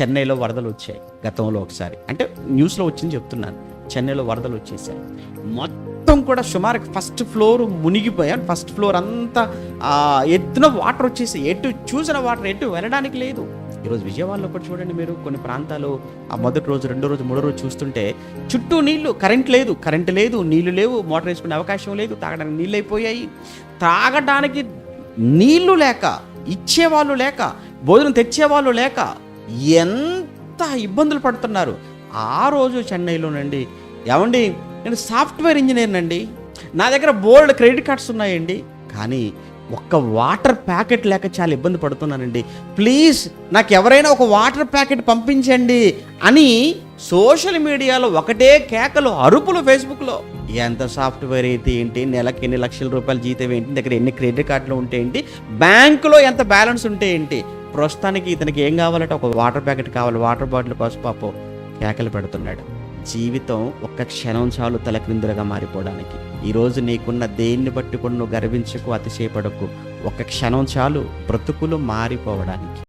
చెన్నైలో వరదలు వచ్చాయి గతంలో ఒకసారి. అంటే న్యూస్లో వచ్చింది చెప్తున్నాను. చెన్నైలో వరదలు వచ్చేసాయి. మొత్తం కూడా సుమారు ఫస్ట్ ఫ్లోర్ మునిగిపోయాను ఫస్ట్ ఫ్లోర్ అంతా ఎత్తున వాటర్ వచ్చేసి ఎటు చూసిన వాటర్ ఎటు వెళ్ళడానికి లేదు. ఈరోజు విజయవాడలో కూడా చూడండి మీరు కొన్ని ప్రాంతాలు ఆ మొదటి రోజు రెండో రోజు మూడో రోజు చూస్తుంటే చుట్టూ నీళ్ళు కరెంట్ లేదు కరెంట్ లేదు నీళ్ళు లేవు మోటార్ వేసుకునే అవకాశం లేదు తాగడానికి నీళ్ళు అయిపోయాయి. తాగడానికి నీళ్ళు లేక ఇచ్చేవాళ్ళు లేక భోజనం తెచ్చేవాళ్ళు లేక ఎంత ఇబ్బందులు పడుతున్నారు? ఆ రోజు చెన్నైలోనండి. ఏమండి? నేను సాఫ్ట్వేర్ ఇంజనీర్ అండి నా దగ్గర బోల్డ్ క్రెడిట్ కార్డ్స్ ఉన్నాయండి. కానీ ఒక్క వాటర్ ప్యాకెట్ లేక చాలా ఇబ్బంది పడుతున్నానండి. ప్లీజ్ నాకు ఎవరైనా ఒక వాటర్ ప్యాకెట్ పంపించండి అని సోషల్ మీడియాలో ఒకటే కేకలు అరుపులు ఫేస్బుక్లో. ఎంత సాఫ్ట్వేర్ అయితే ఏంటి? నెలకి ఎన్ని లక్షల రూపాయల జీతం ఏంటి? దగ్గర ఎన్ని క్రెడిట్ కార్డులు ఉంటే ఏంటి? బ్యాంకులో ఎంత బ్యాలెన్స్ ఉంటే ఏంటి? ప్రస్తుతానికి ఇతనికి ఏం కావాలంటే ఒక వాటర్ ప్యాకెట్ కావాలి. వాటర్ బాటిల్ కోసం పాపం కేకలు పెడుతున్నాడు. జీవితం ఒక్క క్షణం చాలు తలక్రిందులుగా మారిపోవడానికి. ఈరోజు నీకున్న దేన్ని బట్టి కూడా నువ్వు గర్వించకు అతిశయపడకు. ఒక్క క్షణం చాలు బ్రతుకులు మారిపోవడానికి.